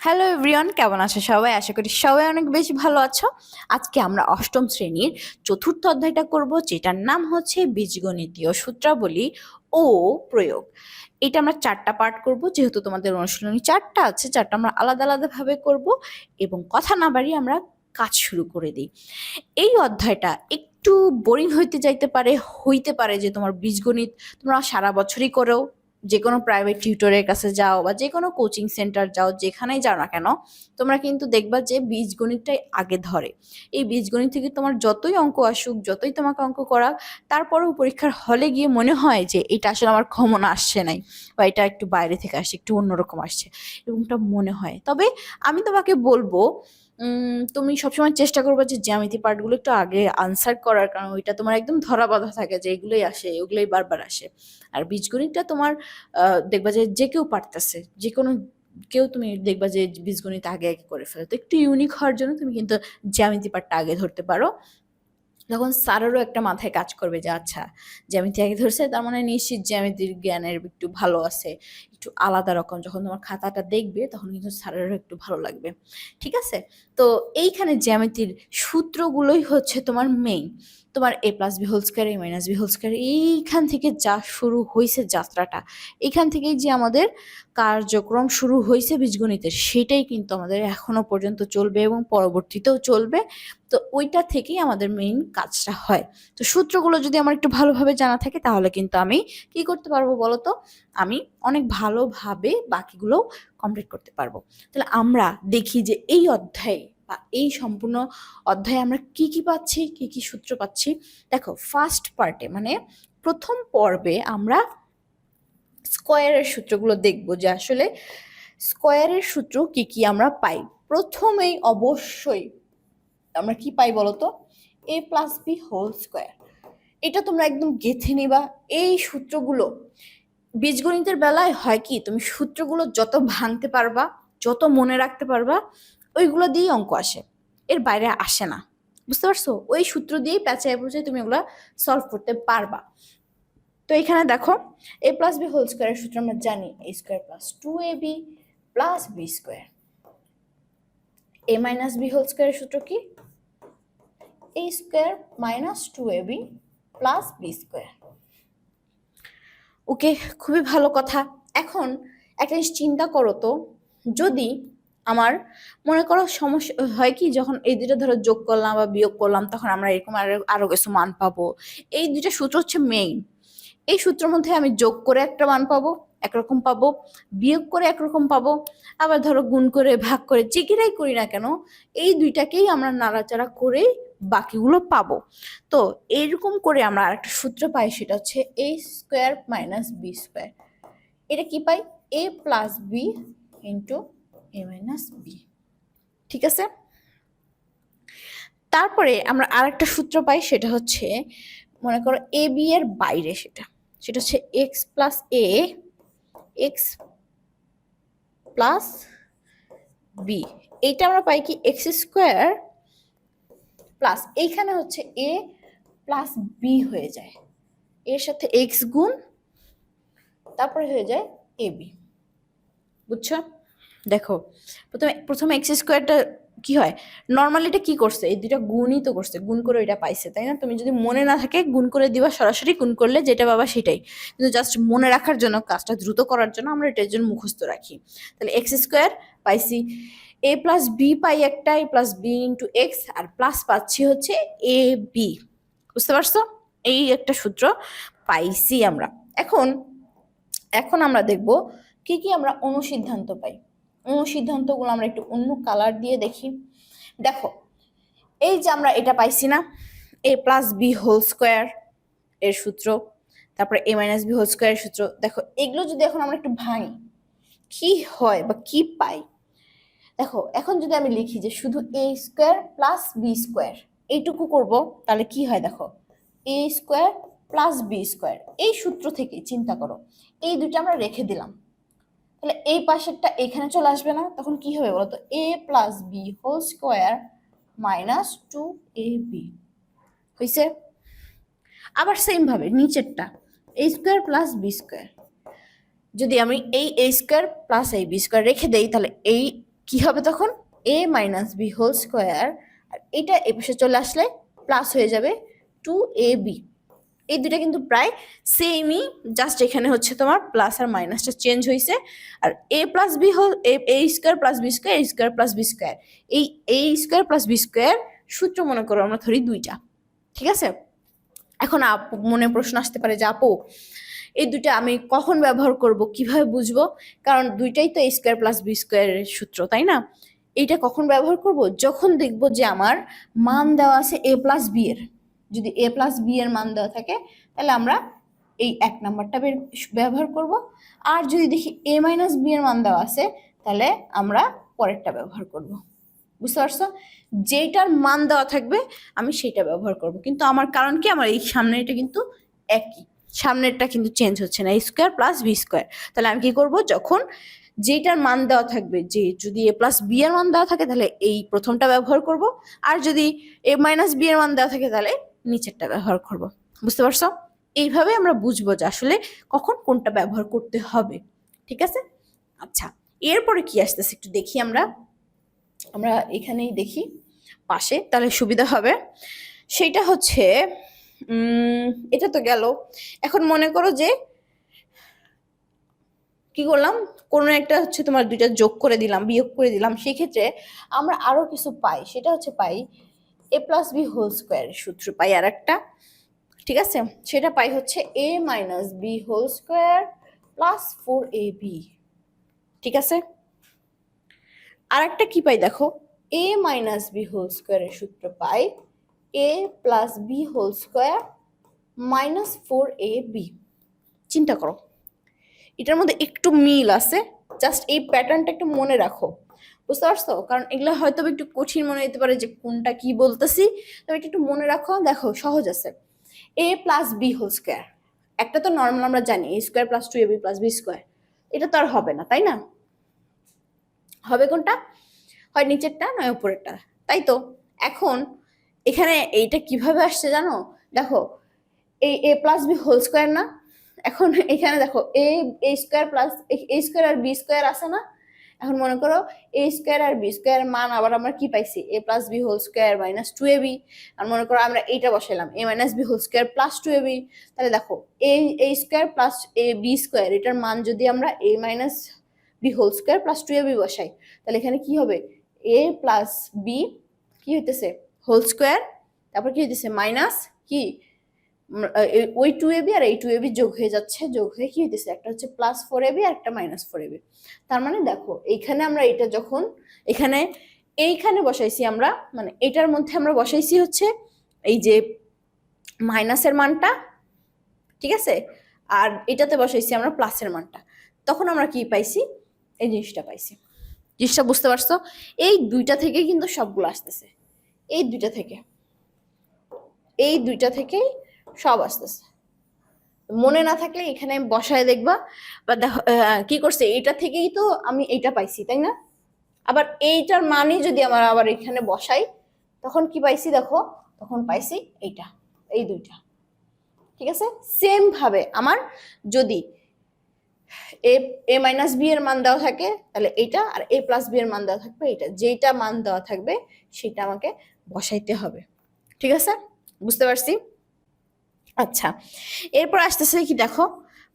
Hello everyone কেমন আছো সবাই? আশা করি সবাই অনেক বেশি ভালো আছো। আজকে আমরা অষ্টম শ্রেণির চতুর্থ অধ্যায়টা করব, যেটার নাম হচ্ছে বীজগণিতীয় সূত্রাবলী ও প্রয়োগ। এটা আমরা চারটা পার্ট করব, যেহেতু তোমাদের অনুশীলনী চারটা আছে, চারটা আমরা আলাদা আলাদাভাবে করব এবং কথা না বাড়িয়ে আমরা কাজ শুরু করে দিই। এই অধ্যায়টা একটু বোরিং হইতে যাইতে পারে, হইতে পারে যে তোমার বীজগণিত তোমরা সারা বছরই করেও যে কোনো প্রাইভেট টিউটরের কাছে যাও বা যে কোনো কোচিং সেন্টার যাও, যেখানেই যাও না কেন, তোমরা কিন্তু দেখবা যে বীজগণিতটাই আগে ধরে। এই বীজগণিত থেকে তোমার যতই অঙ্ক আসুক, যতই তোমাকে অঙ্ক করা তারপরেও পরীক্ষার হলে গিয়ে মনে হয় যে এটা আসলে আমার ক্ষমতা আসছে নাই বা এটা একটু বাইরে থেকে আসছে, একটু অন্যরকম আসছে, এরকমটা মনে হয়। তবে আমি তোমাকে বলব তুমি সবসময় চেষ্টা করবে যে জ্যামিতি পার্টগুলো একটু আগে আনসার করার, কারণ ওইটা তোমার একদম ধরা বাঁধা থাকে যে এগুলোই আসে, ওগুলোই বারবার আসে। আর বীজগণিতটা তোমার দেখবা যে যে কেউ পারতেছে, যে কোনো কেউ তুমি দেখবা যে বীজগণিত আগে আগে করে ফেলো। তো একটু ইউনিক হওয়ার জন্য তুমি কিন্তু জ্যামিতি পার্টটা আগে ধরতে পারো। তখন স্যারেরও একটা মাথায় কাজ করবে যে আচ্ছা জ্যামিতি আগে ধরছে, তার মানে নিশ্চিত জ্যামিতির জ্ঞানের একটু ভালো আছে, একটু আলাদা রকম। যখন তোমার খাতাটা দেখবে, তখন কিন্তু স্যারেরও একটু ভালো লাগবে। ঠিক আছে? তো এইখানে জ্যামিতির সূত্রগুলোই হচ্ছে তোমার মেইন তোমার A plus B whole square A minus B whole square এইখান থেকে যা শুরু হয়েছে যাত্রাটা। এখান থেকেই যে আমাদের কার্যক্রম শুরু হয়েছে বীজগণিতের, সেটাই কিন্তু আমাদের এখনও পর্যন্ত চলবে এবং পরবর্তীতেও চলবে। তো ওইটা থেকেই আমাদের মেইন কাজটা হয়। তো সূত্রগুলো যদি আমার একটু ভালোভাবে জানা থাকে, তাহলে কিন্তু আমি কি করতে পারব বলো তো? আমি অনেক ভালোভাবে বাকিগুলো কমপ্লিট করতে পারব। তাহলে আমরা দেখি যে এই অধ্যায়ে বা এই সম্পূর্ণ অধ্যায়ে আমরা কি কি পাচ্ছি, কি কি সূত্র পাচ্ছি? দেখো ফার্স্ট পার্টে মানে প্রথম পর্বে আমরা স্কোয়ারের সূত্রগুলো দেখব যে আসলে স্কোয়ারের সূত্র কি কি আমরা পাই। প্রথমেই অবশ্যই আমরা কি পাই বলতো? A plus B whole square এটা তোমরা একদম গেথে নিবা। এই সূত্রগুলো বীজগণিতের বেলায় হয় কি, তুমি সূত্রগুলো যত ভাঙতে পারবা, যত মনে রাখতে পারবা ওইগুলো দিয়েই অঙ্ক আসে। এর বাইরে আসে না। বুঝতে পারছ? ওই সূত্র দিয়েই প্যাচায় পৌঁছে তুমি ওগুলো সলভ করতে পারবা। তো এখানে দেখো এ প্লাস বি হোল স্কোয়ারের সূত্র আমরা জানি A square plus two A B plus B square A minus B whole স্কোয়ারের সূত্র কি? A square minus two A B plus B square okay, খুবই ভালো কথা। এখন একটা জিনিস চিন্তা করো তো, যদি আমার মনে করো সমস্যা হয় কি, যখন এই দুটো ধরো যোগ করলাম বা বিয়োগ করলাম, তখন আমরা এরকম আরও আরও কিছু মান পাবো। এই দুইটা সূত্র হচ্ছে মেইন এই সূত্রের মধ্যে আমি যোগ করে একটা মান পাবো, একরকম পাবো, বিয়োগ করে একরকম পাবো, আবার ধরো গুণ করে, ভাগ করে চিকিরাই করি না কেন, এই দুইটাকেই আমরা নাড়াচাড়া করে বাকিগুলো পাবো। তো এরকম করে আমরা আরেকটা সূত্র পাই, সেটা হচ্ছে A square minus B square এটা কি পাই? A plus B into A minus B ঠিক আছে? তারপরে আমরা আরেকটা সূত্র পাই, সেটা হচ্ছে, মনে করো এ বি এর বাইরে সেটা। সেটা হচ্ছে X plus A X plus B এইটা আমরা পাই কি এক্স স্কোয়ার প্লাস এইখানে হচ্ছে এ প্লাস বি হয়ে যায়। এর সাথে এক্স গুণ, তারপরে হয়ে যায় এ বি বুঝছ? দেখো, প্রথমে প্রথমে এক্স স্কোয়ারটা কি হয়? নর্মালি এটা কি করছে? এই দুইটা গুণই তো করছে, গুণ করে এটা পাইছে, তাই না? তুমি যদি মনে না থাকে, গুণ করে দিবা, সরাসরি গুণ করলে যেটা বাবা সেটাই। কিন্তু জাস্ট মনে রাখার জন্য, কাজটা দ্রুত করার জন্য আমরা এটার জন্য মুখস্থ রাখি। তাহলে এক্স স্কোয়ার পাইছি এ প্লাস বি পাই একটা a plus b into x R plus পাচ্ছি হচ্ছে এ বি বুঝতে পারছ? এই একটা সূত্র পাইছি আমরা। এখন এখন আমরা দেখব কি কি আমরা অনুসিদ্ধান্ত পাই। অনুসিদ্ধান্তগুলো আমরা একটু অন্য কালার দিয়ে দেখি। দেখো, এই যে আমরা এটা পাইছি না a plus b whole square এর সূত্র, তারপরে এ মাইনাস বি হোল স্কোয়ারের সূত্র। দেখো, এগুলো যদি এখন আমরা একটু ভাঙি, কি হয় বা কি পাই? দেখো, এখন যদি আমি লিখি যে শুধু a square plus b square এইটুকু করব, তাহলে কি হয় দেখো? A square plus b square এই সূত্র থেকে চিন্তা করো। এই দুটো আমরা রেখে দিলাম। তাহলে এই পাশেরটা এখানে চলে আসবে না, তখন কি হবে বলতো? A plus b whole square minus two a b হয়েছে আবার সেম ভাবে, নিচেরটা a square plus b square যদি আমি এই এ স্কোয়ার প্লাস এই বি স্কোয়ার রেখে দেই, তাহলে এই কি হবে তখন? A minus b whole square আর এটা এ পাশে চলে আসলে প্লাস হয়ে যাবে টু এ বি এই দুটা কিন্তু প্রায় সেমই জাস্ট এখানে হচ্ছে তোমার প্লাস আর মাইনাসটা চেঞ্জ হয়েছে আর এ প্লাস বি হল a square plus b square a square plus b square এই a square plus b square সূত্র মনে করো আমরা ধরি দুইটা, ঠিক আছে? এখন আপু, মনে প্রশ্ন আসতে পারে যে আপু, এই দুইটা আমি কখন ব্যবহার করব, কীভাবে বুঝব? কারণ দুইটাই তো এ স্কোয়ার প্লাস বি স্কোয়ারের সূত্র, তাই না? এইটা কখন ব্যবহার করব? যখন দেখব যে আমার মান দেওয়া আছে এ প্লাস বি এর। যদি এ প্লাস বি এর মান দেওয়া থাকে, তাহলে আমরা এই এক নাম্বারটা ব্যবহার করব। আর যদি দেখি এ মাইনাস বি এর মান দেওয়া আছে, তাহলে আমরা পরেরটা ব্যবহার করব। বুঝতে পারছ? যেটার মান দেওয়া থাকবে, আমি সেটা ব্যবহার করব। কিন্তু আমার কারণ কি? আমার এই সামনেরটা কিন্তু একই। সামনেরটা কিন্তু চেঞ্জ হচ্ছে না। A square plus b square তাহলে আমি কি করব? যখন যেটার মান দেওয়া থাকবে, যে যদি এ প্লাস বি এর মান দেওয়া থাকে, তাহলে এই প্রথমটা ব্যবহার করব। আর যদি এ মাইনাস বি এর মান দেওয়া থাকে, তাহলে নিচেরটা ব্যবহার করব। বুঝতে পারছ? এইভাবে আমরা বুঝব যে আসলে কখন কোনটা ব্যবহার করতে হবে। ঠিক আছে? আচ্ছা এরপরে কি আসতেছে একটু দেখি আমরা। আমরা এখানেই দেখি, পাশে, তাহলে সুবিধা হবে। সেটা হচ্ছে এটা তো গেল। এখন মনে করো যে কি করলাম? কোনো একটা হচ্ছে তোমার দুইটা যোগ করে দিলাম, বিয়োগ করে দিলাম। সেই ক্ষেত্রে আমরা আরও কিছু পাই। সেটা হচ্ছে পাই এ প্লাস বি হোল স্কোয়ারের সূত্র পাই আর একটা ঠিক আছে? সেটা পাই হচ্ছে a minus b whole square plus four a b ঠিক আছে? আর একটা কি পাই দেখো? এ মাইনাস বি হোল স্কোয়ারের সূত্র পাই a plus b whole square minus four a b চিন্তা করো, এটার মধ্যে একটু মিল আছে জাস্ট এই প্যাটার্নটা একটু মনে রাখো। বুঝতে পারছ? কারণ এগুলো হয়তো একটু কঠিন মনে হতে পারে যে কোনটা কি বলতেছি। তবে এটা একটু মনে রাখো, দেখো সহজ আছে। A plus b whole square একটা তো নর্মাল আমরা জানি a square plus two a b plus b square এটা তো আর হবে না, তাই না? হবে কোনটা? হয় নিচেরটা, নয় উপরেরটা। তাই তো? এখন এখানে এইটা কীভাবে আসছে জানো? দেখো, এই a plus b whole square না? এখন এখানে দেখো a square plus a square R B square আছে না? এখন মনে করো এ স্কোয়ার আর বি স্কোয়ার মান আবার আমরা কি পাইছি? A plus b whole square minus two a b আর মনে করো আমরা এইটা বসাইলাম a minus b whole square plus two a b তাহলে দেখো a a square plus a b square এটার মান যদি আমরা a minus b whole square plus two a b বসাই, তাহলে এখানে কি হবে? এ প্লাস বি কি হইতেছে? হোল স্কোয়ার তারপর কি হইতেছে? মাইনাস কি? ওই টু এবি আর এই টু এবি যোগ হয়ে যাচ্ছে, যোগ হয়ে কি হইতেছে? একটা হচ্ছে প্লাস ফোর এবি আর একটা মাইনাস ফোর এবি তার মানে দেখো, এইখানে আমরা এটা যখন, এখানে, এইখানে বসাইছি আমরা মানে এটার মধ্যে আমরা বসাইছি হচ্ছে এই যে মাইনাসের মানটা, ঠিক আছে? আর এটাতে বসাইছি আমরা প্লাসের মানটা। তখন আমরা কি পাইছি? এই জিনিসটা পাইছি। জিনিসটা বুঝতে পারছ? এই দুইটা থেকে কিন্তু সবগুলো আসতেছে। এই দুইটা থেকে। এই দুইটা থেকেই সব আসতেছে। মনে না থাকলে এখানে বসায় দেখবা। বা দেখো কি করছে? এটা থেকেই তো আমি এইটা পাইছি, তাই না? আবার এইটার মানে যদি আমার আবার এখানে বসাই, তখন কি পাইছি দেখো? তখন পাইছি এইটা, এই দুইটা। ঠিক আছে? সেম ভাবে আমার যদি এ এ মাইনাস বি এর মান দেওয়া থাকে, তাহলে এইটা আর এ প্লাস বি এর মান দেওয়া থাকবে এটা যেটা মান দেওয়া থাকবে, সেটা আমাকে বসাইতে হবে। ঠিক আছে? বুঝতে পারছি? আচ্ছা এরপর আসতেছে কি দেখো,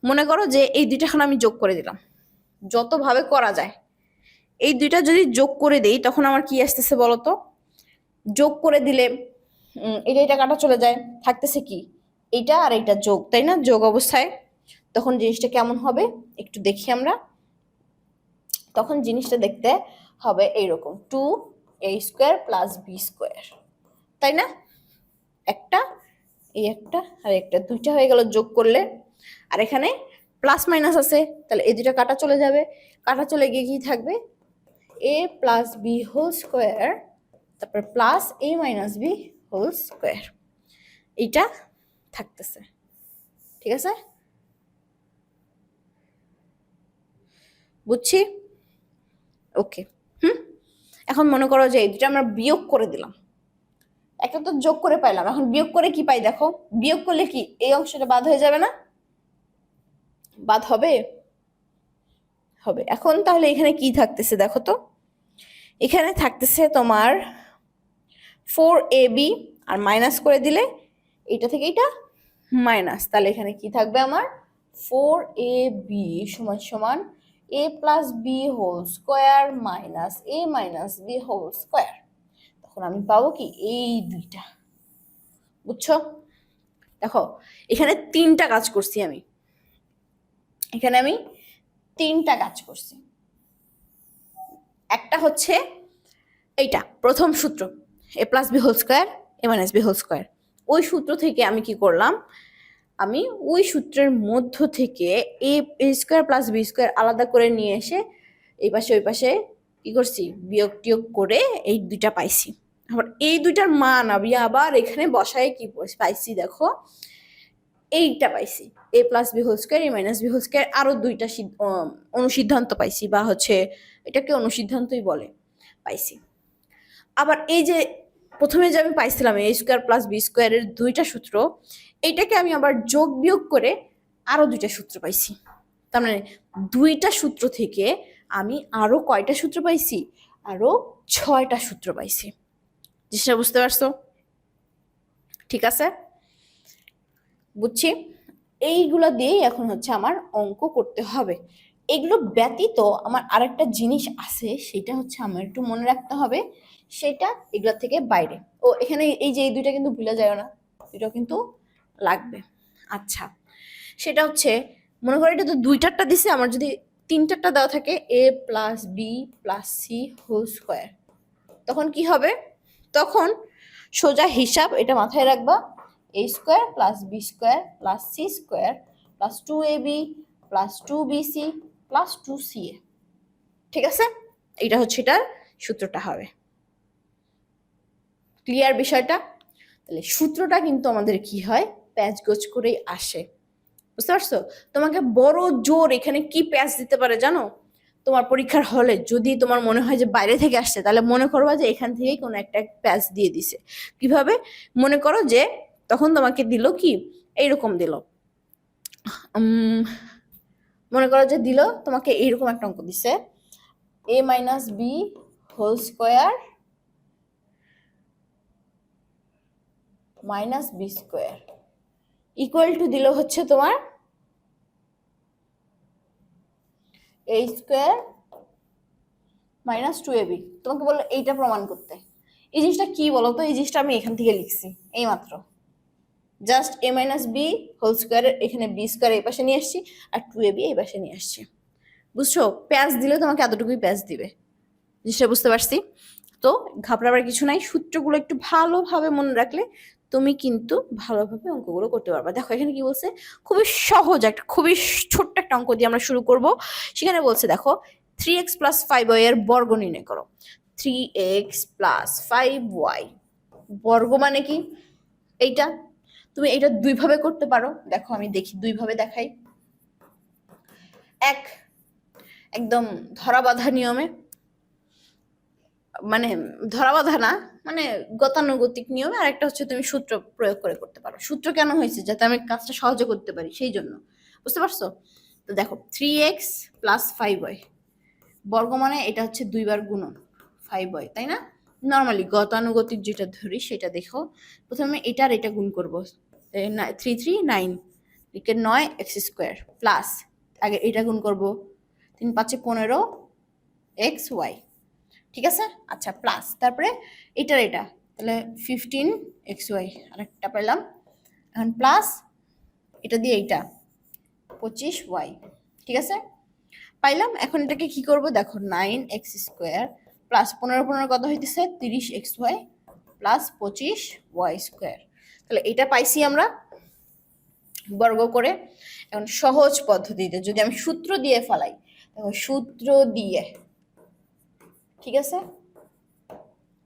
মনে করো যে এই দুইটা এখন আমি যোগ করে দিলাম। যতভাবে করা যায়। এই দুইটা যদি যোগ করে দেই, তখন আমার কি আসতেছে বলো তো যোগ করে দিলে এটা এটা কাটা চলে যায়। থাকতেছে কি? এইটা আর এইটা যোগ, তাই না? যোগ অবস্থায়। তখন জিনিসটা কেমন হবে? একটু দেখি আমরা। তখন জিনিসটা দেখতে হবে এইরকম। Two a square plus b square তাই না? একটা এই একটা আর একটা। দুইটা হয়ে গেল, যোগ করলে। আর এখানে প্লাস মাইনাস আছে, তাহলে এই দুইটা কাটা চলে যাবে। কাটা চলে গিয়ে কি থাকবে? A plus b whole square তারপর plus a minus b whole square এইটা থাকতেছে। ঠিক আছে? বুঝছি? ওকে হুম? এখন মনে করো যে এই দুটো আমরা বিয়োগ করে দিলাম। একটা তো যোগ করে পাইলাম। এখন বিয়োগ করে কি পাই দেখো? বিয়োগ করলে কি? এই অংশটা বাদ হয়ে যাবে না? বাদ হবে? হবে। এখন তাহলে এখানে কি থাকতেছে দেখো তো? এখানে থাকতেছে তোমার ফোর এ বি আর মাইনাস করে দিলে এটা থেকে এটা মাইনাস তাহলে এখানে কি থাকবে আমার? ফোর এ বি সমান সমান a plus b whole square minus a minus b whole square তখন আমি পাবো কি? এই দুইটা। বুঝছ? দেখো, এখানে তিনটা কাজ করছি আমি। এখানে আমি তিনটা কাজ করছি। একটা হচ্ছে এইটা, প্রথম সূত্র। A plus b whole square a minus b whole square ওই সূত্র থেকে আমি কি করলাম? আমি ওই সূত্রের মধ্য থেকে a square plus b square আলাদা করে নিয়ে এসে এই পাশে, ওই পাশে কি করছি? বিয়োগ টিয়োগ করে এই দুইটা পাইছি। আবার এই দুইটার মান আমি আবার এখানে বসায় কি পাইছি দেখো? এইটা পাইছি। A plus b whole square a minus b whole square আরও দুইটা সিদ- অনুসিদ্ধান্ত পাইছি বা হচ্ছে এটাকে অনুসিদ্ধান্তই বলে পাইছি। আবার এই যে প্রথমে যে আমি পাইছিলাম এ স্কোয়ার প্লাস বি স্কোয়ারের দুইটা সূত্র, এইটাকে আমি আবার যোগ বিয়োগ করে আরও দুইটা সূত্র পাইছি। তার মানে দুইটা সূত্র থেকে আমি আরও কয়টা সূত্র পাইছি? আরও ছয়টা সূত্র পাইছি। জিনিসটা বুঝতে পারছ? ঠিক আছে? বুঝছি? এইগুলো দিয়েই এখন হচ্ছে আমার অঙ্ক করতে হবে। এগুলো ব্যতীত আমার আরেকটা জিনিস আছে, সেটা হচ্ছে আমার একটু মনে রাখতে হবে। সেটা এগুলোর থেকে বাইরে। ও, এখানে এই যে এই দুইটা কিন্তু ভুলে যায় না। দুইটা কিন্তু লাগবে। আচ্ছা। সেটা হচ্ছে, মনে করো এটা তো দুইটারটা দিছে, আমার যদি তিনটারটা দেওয়া থাকে, a plus b plus c whole square. তখন কি হবে? তখন সোজা হিসাব এটা মাথায় রাখবা a square plus b square plus c square plus two a b plus two b c plus two c a ঠিক আছে? এটা হচ্ছে এটার সূত্রটা হবে। ক্লিয়ার বিষয়টা? তাহলে সূত্রটা কিন্তু আমাদের কি হয়? প্যাচ গোছ করেই আসে। বুঝতে পারছ? তোমাকে বড় জোর এখানে কি প্যাচ দিতে পারে জানো? তোমার পরীক্ষার হলে যদি তোমার মনে হয় যে বাইরে থেকে আসছে, তাহলে মনে করবা যে এখান থেকেই কোনো একটা প্যাচ দিয়ে দিছে। কীভাবে? মনে করো যে তখন তোমাকে দিল কি? এইরকম দিল। মনে করো যে দিল, তোমাকে এইরকম একটা অঙ্ক দিছে। A minus b whole square minus b square equal to দিল হচ্ছে তোমার a square minus two a b তোমাকে বলল এইটা প্রমাণ করতে। এই জিনিসটা কি বলো তো? এই জিনিসটা আমি এখান থেকে লিখছি এই মাত্র just a minus b whole square এখানে বি স্কোয়ার এই পাশে নিয়ে আসছি, আর টু এ বি এই পাশে নিয়ে আসছি। বুঝছ? প্যাচ দিলে তোমাকে এতটুকুই প্যাচ দিবে। জিনিসটা বুঝতে পারছি? তো ঘাবড়াবার কিছু নাই। সূত্রগুলো একটু ভালোভাবে মনে রাখলে তুমি কিন্তু ভালোভাবে অঙ্কগুলো করতে পারবে। দেখো, এখানে কি বলছে? খুবই সহজ একটা, খুবই ছোট্ট একটা অঙ্ক দিয়ে আমরা শুরু করব। সেখানে বলছে, দেখো three x plus five y এর বর্গ নির্ণয় করো। Three x plus five y বর্গ মানে কি? এইটা। তুমি এটা দুইভাবে করতে পারো। দেখো, আমি দেখি, দুইভাবে দেখাই। এক, একদম ধরা বাঁধা নিয়মে মানে ধরা বাঁধা না মানে গতানুগতিক নিয়মে আর একটা হচ্ছে তুমি সূত্র প্রয়োগ করে করতে পারো। সূত্র কেন হয়েছে? যাতে আমি কাজটা সহজে করতে পারি, সেই জন্য। বুঝতে পারছ? তো দেখো three x plus five y বর্গ মানে এটা হচ্ছে দুইবার গুণন ফাইভ ওয়াই তাই না? নর্মালি গতানুগতিক যেটা ধরি, সেটা দেখো। প্রথমে এটা আর এটা গুণ করব থ্রি থ্রি নাইন একে নয় এক্স স্কোয়ার প্লাস আগে এটা গুণ করব। তিন পাঁচে পনেরো এক্স ওয়াই ঠিক আছে? আচ্ছা প্লাস তারপরে এটার এটা, তাহলে ফিফটিন এক্স ওয়াই আরেকটা পেলাম। এখন প্লাস এটা দিয়ে এইটা, পঁচিশ ওয়াই ঠিক আছে? পাইলাম, এখন এটাকে কি করব? দেখো নাইন এক্স স্কোয়ার প্লাস পনেরো পনেরো কত হইতেছে? তিরিশ এক্স ওয়াই প্লাস পঁচিশ ওয়াই স্কোয়ার তাহলে এটা পাইছি আমরা, বর্গ করে। এখন সহজ পদ্ধতিতে যদি আমি সূত্র দিয়ে ফেলাই, দেখো, সূত্র দিয়ে ঠিক আছে?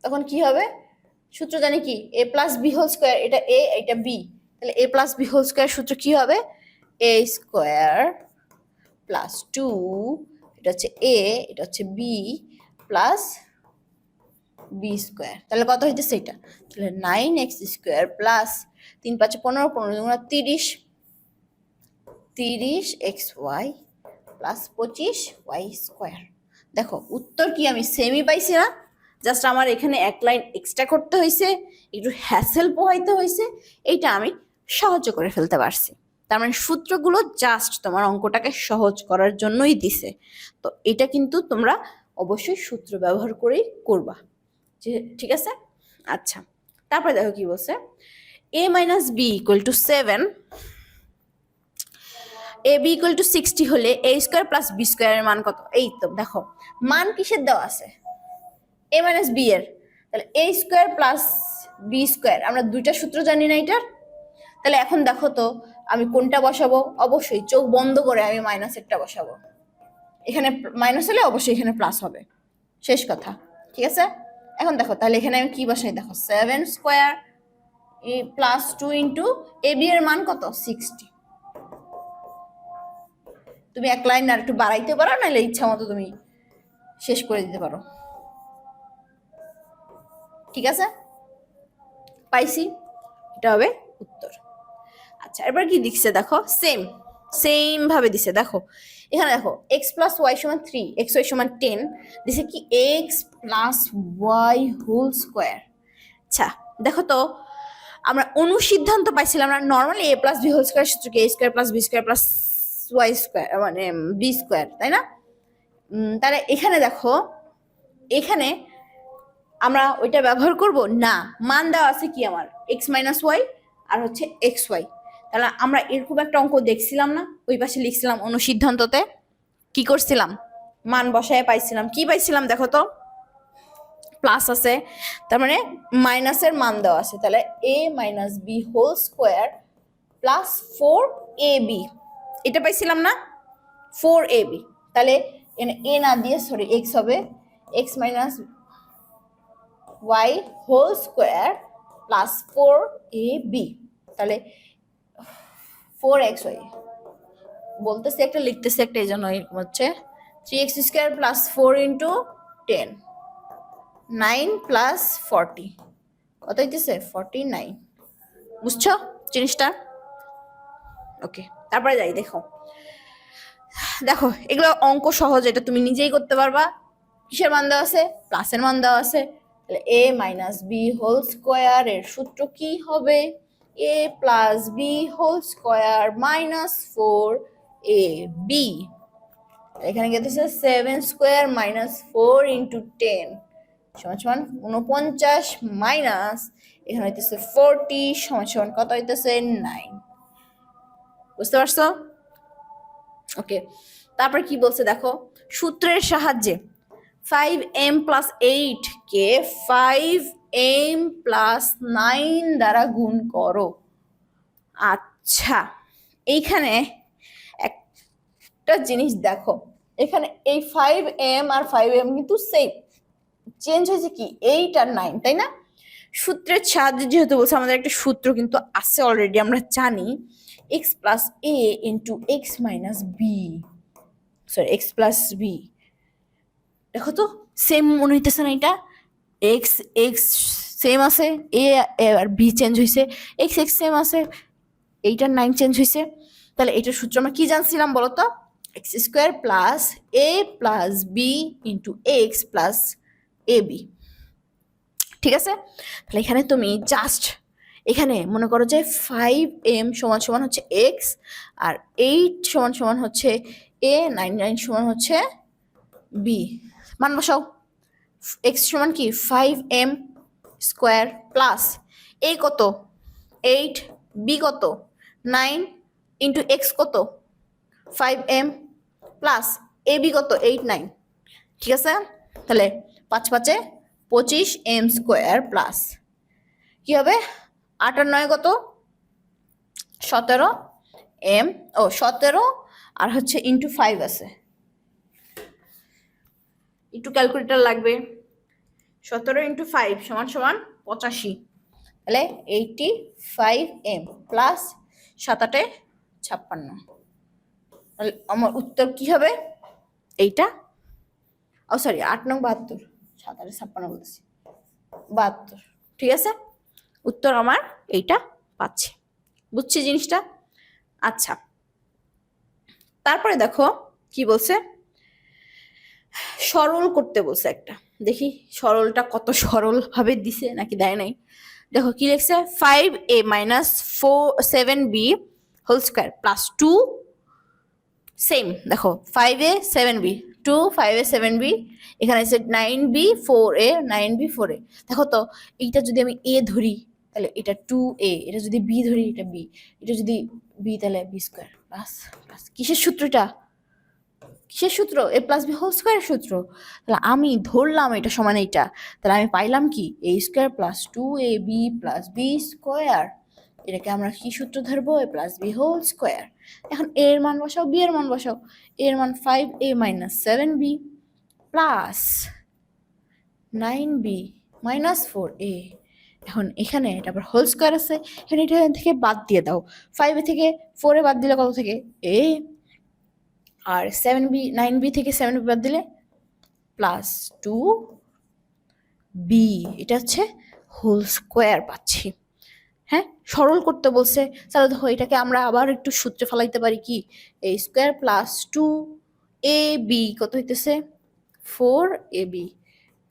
তখন কি হবে? সূত্র জানি কি? A plus b whole square এটা এ এটা বি তাহলে a plus b whole square সূত্র কি হবে? এ স্কোয়ার প্লাস টু এটা হচ্ছে এ এটা হচ্ছে বি প্লাস বি স্কোয়ার তাহলে কত হইতেছে এটা? তাহলে নাইন এক্স স্কোয়ার প্লাস তিন পাঁচ পনেরো পনেরো তিরিশ তিরিশ এক্স ওয়াই প্লাস পঁচিশ ওয়াই স্কোয়ার দেখো, উত্তর কি? আমি সেমি পাইছি না। জাস্ট আমার এখানে এক লাইন এক্সট্রা করতে হয়েছে একটু হ্যাসেল পোহাইতে হয়েছে এইটা আমি সহজ করে ফেলতে পারছি। তার মানে সূত্রগুলো জাস্ট তোমার অঙ্কটাকে সহজ করার জন্যই দিছে। তো এটা কিন্তু তোমরা অবশ্যই সূত্র ব্যবহার করেই করবা। যে, ঠিক আছে? আচ্ছা তারপরে দেখো কি বলছে? A minus b equal to seven a b equal to sixty হলে এ স্কোয়ার প্লাস বি স্কোয়ারের মান কত? এই তো, দেখো, মান কিসের দেওয়া আছে? এ মাইনাস বি এর। তাহলে a square plus b square আমরা দুইটা সূত্র জানি না এটার। তাহলে এখন দেখো তো, আমি কোনটা বসাবো? অবশ্যই চোখ বন্ধ করে আমি মাইনাস একটা বসাবো। এখানে মাইনাস হলে অবশ্যই এখানে প্লাস হবে। শেষ কথা, ঠিক আছে? এখন দেখো, তাহলে এখানে আমি কি বসাই? দেখো seven square plus two into a b এর মান কত? সিক্সটি তুমি এক লাইন আর একটু বাড়াইতে পারো, নাহলে ইচ্ছা মতো তুমি শেষ করে দিতে পারো। ঠিক আছে? পাইছি? এটা হবে উত্তর। আচ্ছা এবার কি দিচ্ছে দেখো? সেম সেম ভাবে দিছে। দেখো, এখানে দেখো এক্স প্লাস ওয়াই সমান থ্রি এক্স ওয়াই সমান টেন দিছে কি x plus y whole square আচ্ছা দেখো তো, আমরা অনুসিদ্ধান্ত পাইছিলাম আমরা normally a plus b whole square সূত্রকে a square plus b square plus y square মানে বি স্কোয়ার, তাই না? তাহলে এখানে দেখো, এখানে আমরা ওইটা ব্যবহার করব? না, মান দেওয়া আছে কি আমার? এক্স মাইনাস ওয়াই আর হচ্ছে এক্স ওয়াই তাহলে আমরা এরকম একটা অঙ্ক দেখছিলাম না? ওই পাশে লিখছিলাম অনুসিদ্ধান্ততে। কি করছিলাম? মান বসায় পাইছিলাম। কি পাইছিলাম দেখো তো? প্লাস আছে। তার মানে মাইনাসের মান দেওয়া আছে। তাহলে a minus b whole square plus four a b এটা পাইছিলাম না? ফোর এ বি তাহলে এ না দিয়ে সরি এক্স হবে। X minus y whole square plus four a b তাহলে ফোর এক্স ওয়াই বলতেছে একটা, লিখতেছে একটা, এই জন্য হচ্ছে। Three x square plus four into ten nine plus forty কত হইতেছে? ফর্টি নাইন বুঝছ জিনিসটা? ওকে তারপরে যাই, দেখো। দেখো, এগুলো অঙ্ক সহজ, এটা তুমি নিজেই করতে পারবা। কিসের মান দেওয়া আছে? প্লাসের মান দেওয়া আছে। তাহলে a minus b whole square এর সূত্র কি হবে? A plus b whole square minus four a b এখানে গেতেছে seven square minus four into ten সমান সমান উনপঞ্চাশ মাইনাস এখানে হইতেছে ফোরটি সমান সমান কত হইতেছে? নাইন বুঝতে পারছ? ওকে তারপর কি বলছে দেখো? সূত্রের সাহায্যে ফাইভ এম প্লাস এইট কে ফাইভ এম প্লাস নাইন দ্বারা গুণ করো। আচ্ছা। এইখানে একটা জিনিস দেখো। এখানে এই ফাইভ এম আর ফাইভ এম কিন্তু সেম চেঞ্জ হয়েছে কি? এইট আর নাইন তাই না? সূত্রের সাহায্যে যেহেতু বলছে, আমাদের একটা সূত্র কিন্তু আছে অলরেডি আমরা জানি। X plus a into x minus b sorry x plus b দেখো তো সেম মনে হইতেছে না এটা? এক্স এক্স সেম আছে এ আর বি চেঞ্জ হয়েছে এক্স এক্স সেম আছে, এইটার নাইন চেঞ্জ হয়েছে তাহলে এটার সূত্র আমরা কি জানছিলাম বলো তো? X square plus a plus b into x plus a b ঠিক আছে? তাহলে এখানে তুমি জাস্ট এখানে মনে করো যে ফাইভ এম সমান সমান হচ্ছে এক্স আর এইট সমান সমান হচ্ছে এ নাইন নাইন সমান হচ্ছে বি মান বসাও। এক্স সমান কি? Five m square plus a কত? এইট বি কত? নাইন ইন্টু এক্স কত? Five m plus a b কত? এইট নাইন ঠিক আছে? তাহলে পাঁচ পাঁচে পঁচিশ এম স্কোয়ার প্লাস কী হবে? আট আর নয় কত? সতেরো এম, ও, সতেরো আর হচ্ছে ইন্টু ফাইভ আছে। একটু ক্যালকুলেটার লাগবে। সতেরো ইন্টু ফাইভ সমান সমান পঁচাশি। তাহলে এইটটি ফাইভ এম প্লাস সাতাটে ছাপ্পান্ন। তাহলে আমার উত্তর কি হবে? এইটা? ও সরি আট নং বাহাত্তর। সাতারে ছাপ্পান্ন বলতেছি। বাহাত্তর। ঠিক আছে? উত্তর আমার এইটা পাচ্ছে। বুঝছি জিনিসটা? আচ্ছা। তারপরে দেখো কি বলছে? সরল করতে বলছে একটা। দেখি সরলটা কত সরলভাবে দিছে নাকি দেয় নাই। দেখো কি লিখছে? Five a minus four seven b whole square plus two same দেখো five a seven b two five a seven b এখানে আছে nine b four a nine b four a দেখো তো, এইটা যদি আমি এ ধরি তাহলে এটা টু এ এটা যদি বি ধরি, এটা বি এটা যদি বি তাহলে বি স্কোয়ার প্লাস প্লাস কিসের সূত্রটা? কিসের সূত্র? A plus b whole square সূত্র। তাহলে আমি ধরলাম এটা সমান এইটা। তাহলে আমি পাইলাম কি? A square plus two a b plus b square এটাকে আমরা কি সূত্র ধরবো? A plus b whole square এখন এ এর মান বসাও বি এর মান বসাও। এ এর মান five a minus seven b plus nine b minus four a এখন এখানে এটা হোল স্কোয়ার আছে, এখানে এটা এখান থেকে বাদ দিয়ে দাও। ফাইভে থেকে ফোরে বাদ দিলে কত থেকে? এ আর সেভেন বি নাইন বি থেকে সেভেন বি বাদ দিলে প্লাস টু বি এটা হচ্ছে হোল স্কোয়ার পাচ্ছি। হ্যাঁ? সরল করতে বলছে। তাহলে দেখো, এটাকে আমরা আবার একটু সূত্রে ফেলাইতে পারি কি? A square plus two a b কত হইতেছে? Four a b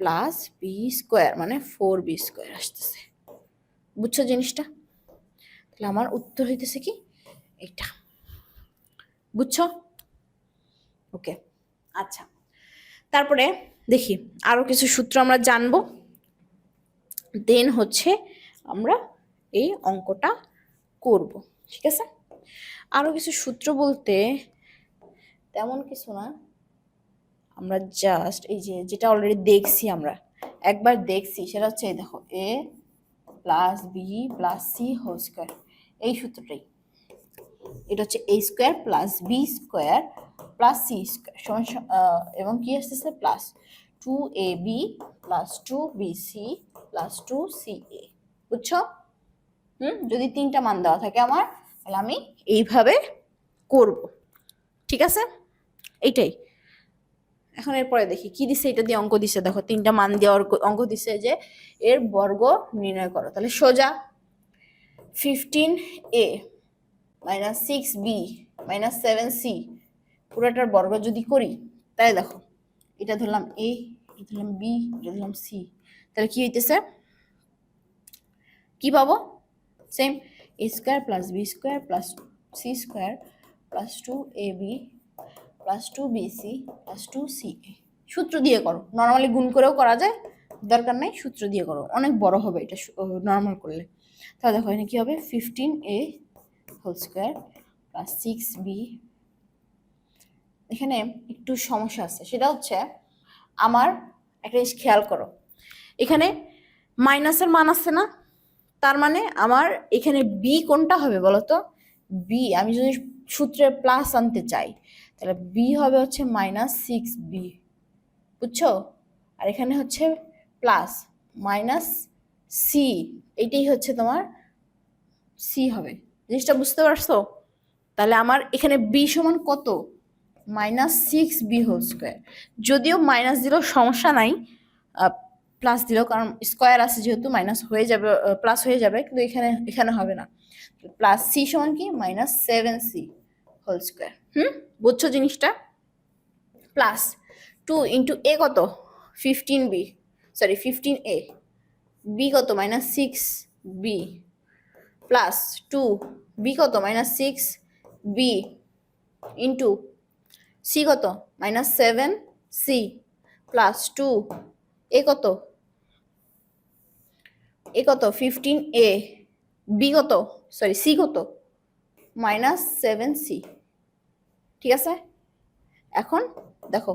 plus b square মানে ফোর বি স্কোয়ার আসতেছে। বুঝছ জিনিসটা? তাহলে আমার উত্তর হইতেছে কি? এটা বুঝছ? ওকে আচ্ছা। তারপরে দেখি আরও কিছু সূত্র আমরা জানব। দেন হচ্ছে আমরা এই অঙ্কটা করব, ঠিক আছে? আরও কিছু সূত্র বলতে তেমন কিছু না। আমরা জাস্ট এই যে যেটা অলরেডি দেখছি আমরা, একবার দেখছি সেটা হচ্ছে দেখো a plus b plus c whole square এই সূত্রটাই। এটা হচ্ছে a square plus b square plus c square এবং কি আসতেছে? Plus two a b plus two b c plus two c a বুঝছ? হুম, যদি তিনটা মান দেওয়া থাকে আমার, তাহলে আমি এইভাবে করব, ঠিক আছে? এইটাই। এখন এরপরে দেখি, কি দিছে এটা দিয়ে অঙ্ক দিছে? দেখো, তিনটা মান দিয়ে অঙ্ক দিছে যে এর বর্গ নির্ণয় করো। তাহলে সোজা fifteen a minus six b minus seven c পুরোটার বর্গ যদি করি তাই দেখো, এটা ধরলাম এ এটা ধরলাম বি এটা ধরলাম সি তাহলে কি হইতেছে? কি পাবো? Same a square plus b square plus c square plus two a b plus two b c plus two c সূত্র দিয়ে করো। নর্মালি গুণ করেও করা যায়, দরকার নাই, সূত্র দিয়ে করো। অনেক বড় হবে এটা নর্মাল করলে। তাহলে দেখো এখানে কী হবে? Fifteen a whole square plus six b এখানে একটু সমস্যা আছে। সেটা হচ্ছে, আমার একটা জিনিস খেয়াল করো। এখানে মাইনাসের মান আছে না? তার মানে আমার এখানে বি কোনটা হবে বলো তো? বি আমি যদি সূত্রে প্লাস আনতে চাই তাহলে বি হবে হচ্ছে মাইনাস সিক্স বি বুঝছ? আর এখানে হচ্ছে প্লাস মাইনাস সি এইটাই হচ্ছে তোমার সি হবে। জিনিসটা বুঝতে পারছ? তাহলে আমার এখানে বি সমান কত? Minus six b whole square যদিও মাইনাস দিলেও সমস্যা নাই প্লাস দিলেও, কারণ স্কোয়ার আছে যেহেতু মাইনাস হয়ে যাবে প্লাস হয়ে যাবে, কিন্তু এখানে এখানে হবে না। প্লাস সি সমান কি? Minus seven c whole square হুম? বুঝছ জিনিসটা? প্লাস টু ইন্টু এ কত? Fifteen b sorry fifteen a b কত? Minus six b plus two b কত? Minus six b into c কত? Minus seven c plus two a কত? এ কত? Fifteen A B কত? Sorry C কত? Minus seven C ঠিক আছে? এখন দেখো,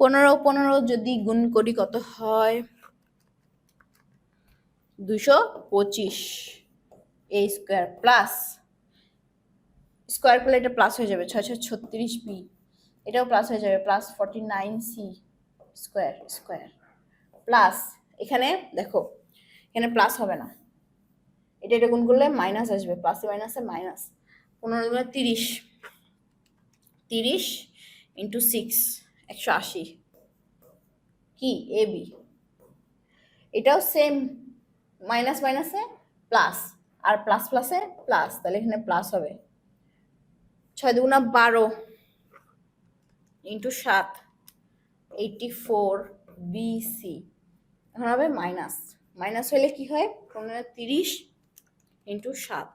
পনেরো পনেরো যদি গুণ করি কত হয়? দুশো পঁচিশ এ স্কোয়ার প্লাস স্কোয়ার করলে এটা প্লাস হয়ে যাবে, ছয়শো ছত্রিশ বি এটাও প্লাস হয়ে যাবে plus forty nine c square square plus এখানে দেখো, এখানে প্লাস হবে না। এটা এটা গুণ করলে মাইনাস আসবে প্লাসে মাইনাসে মাইনাস পনেরো তিরিশ তিরিশ ইন্টু সিক্স একশো আশি। কি? এ বি এটাও সেম মাইনাস মাইনাসে প্লাস আর প্লাস প্লাসে প্লাস তাহলে এখানে প্লাস হবে। ছয় দুগুণা বারো ইন্টু সাত এইটটি ফোর বি সি এখন হবে মাইনাস মাইনাস হলে কি হয়? পনেরো তিরিশ ইন্টু সাত,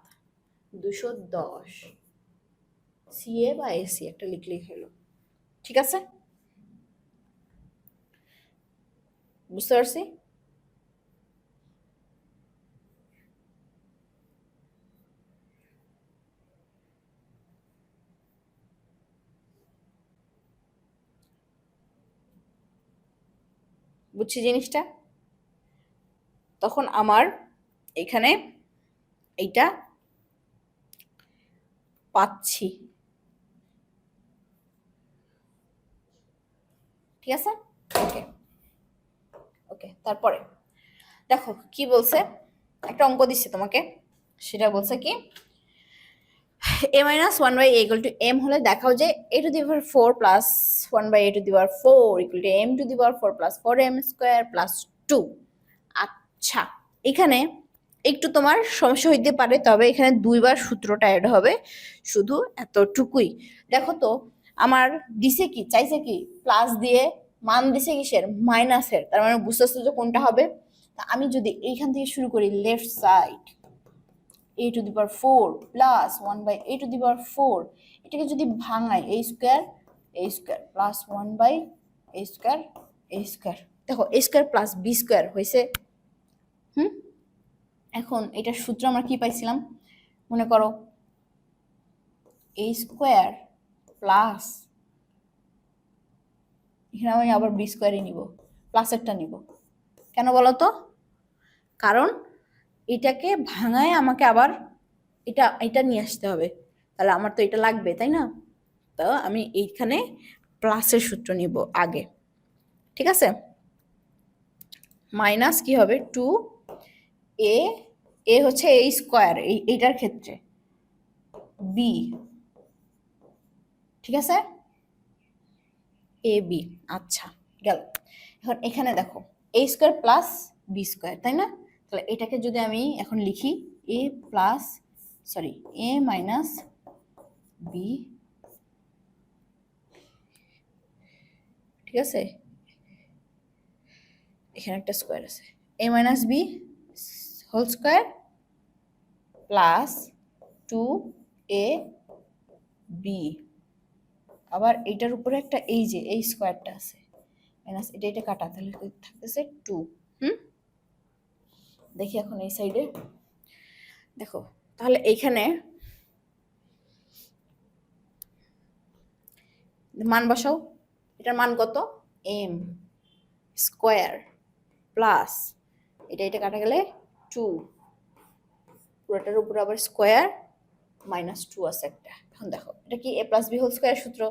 দুশো দশ। সিএ বা এসি একটা লিখলেই হলো। ঠিক আছে? বুঝতে পারছি? বুঝছি জিনিসটা? তখন আমার এখানে এইটা পাচ্ছি। ঠিক আছে? ওকে ওকে তারপরে। দেখো, কি বলছে? একটা অঙ্ক দিচ্ছে তোমাকে। সেটা বলছে কি a minus one by equal to m হলে দেখাও যে a to the power four plus one by a to the power four equal to m to the power four plus four m square plus two আচ্ছা এখানে একটু তোমার সমস্যা হইতে পারে, তবে এখানে দুইবার সূত্রটা অ্যাড হবে শুধু এতটুকুই। দেখো তো আমার দিছে কি, চাইছে কি প্লাস দিয়ে মান দিছে কিসের মাইনাসের তার মানে বুঝতেছো যে কোনটা হবে। তা আমি যদি এইখান থেকে শুরু করি left side a to the power four plus one by a to the power four এটাকে যদি ভাঙাই a square a square plus one by a square a square দেখো a square plus b square হয়েছে হুম? এখন এটার সূত্র আমরা কি পাইছিলাম? মনে করো এ স্কোয়ার প্লাস, এখানে আমি আবার বি স্কোয়ারই নিব প্লাসেরটা নিব। কেন বলো তো কারণ এটাকে ভাঙায় আমাকে আবার এটা এটা নিয়ে আসতে হবে। তাহলে আমার তো এটা লাগবে, তাই না? তো আমি এইখানে প্লাসের সূত্র নিব আগে। ঠিক আছে? মাইনাস কি হবে? টু এ এ হচ্ছে এই স্কোয়ার এই, এইটার ক্ষেত্রে। বি ঠিক আছে? এ বি আচ্ছা গেল। এখন এখানে দেখো a square plus b square তাই না? তাহলে এটাকে যদি আমি এখন লিখি a plus sorry a minus b ঠিক আছে? এখানে একটা স্কোয়ার আছে। A minus b whole square plus two a b আবার এইটার উপরে একটা এই যে, এই স্কোয়ারটা আছে। মাইনাস এটা এটা কাটা, তাহলে থাকতেছে টু হুম? দেখি এখন এই সাইডে দেখো, তাহলে এইখানে মান বসাও। এটার মান কত? এম স্কোয়ার প্লাস এটা এটা কাটা গেলে টু পুরোটার উপরে আবার স্কোয়ার মাইনাস টু আছে একটা। এখন দেখো, এটা কি a plus b whole square সূত্র?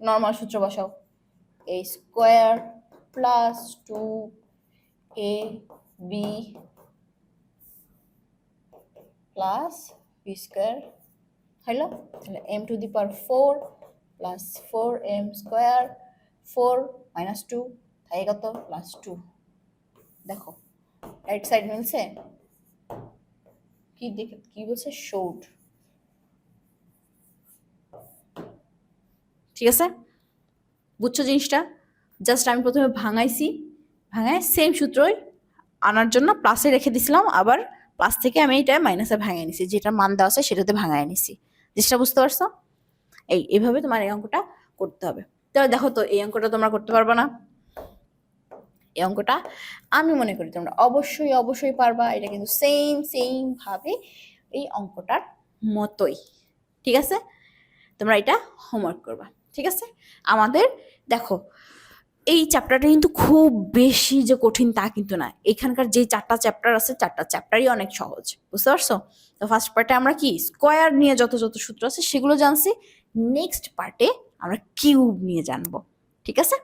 নর্মাল সূত্র বসাও। A square plus two a b plus b square হইল? তাহলে m to the power four plus four m square four minus two তাই কত? প্লাস টু দেখো রাইট সাইড মিলছে কি দেখে, কি বলছে? শোড ঠিক আছে? বুঝছ জিনিসটা? জাস্ট আমি প্রথমে ভাঙাইছি, ভাঙায় সেম সূত্রই আনার জন্য প্লাসে রেখে দিছিলাম, আবার প্লাস থেকে আমি এটা মাইনাসে ভাঙাই নিছি যেটা মান দেওয়া আছে সেটাতে ভাঙাই নিছি। জিনিসটা বুঝতে পারছ? এই এভাবে তোমার এই অঙ্কটা করতে হবে। তাহলে দেখো তো, এই অঙ্কটা তোমরা করতে পারবে না। এই অঙ্কটা আমি মনে করি তোমরা অবশ্যই অবশ্যই পারবা। এটা কিন্তু সেম সেম ভাবে এই অঙ্কটার মতোই। ঠিক আছে? তোমরা এটা হোমওয়ার্ক করবা। ঠিক আছে? আমাদের, দেখো, এই চ্যাপ্টারটা কিন্তু খুব বেশি যে কঠিন তা কিন্তু না। এখানকার যে চারটা চ্যাপ্টার আছে, চারটা চ্যাপ্টারই অনেক সহজ, বুঝতে পারছ? তো ফার্স্ট পার্টে আমরা কি স্কোয়ার নিয়ে যত যত সূত্র আছে, সেগুলো জানছি। নেক্সট পার্টে আমরা কিউব নিয়ে জানব, ঠিক আছে?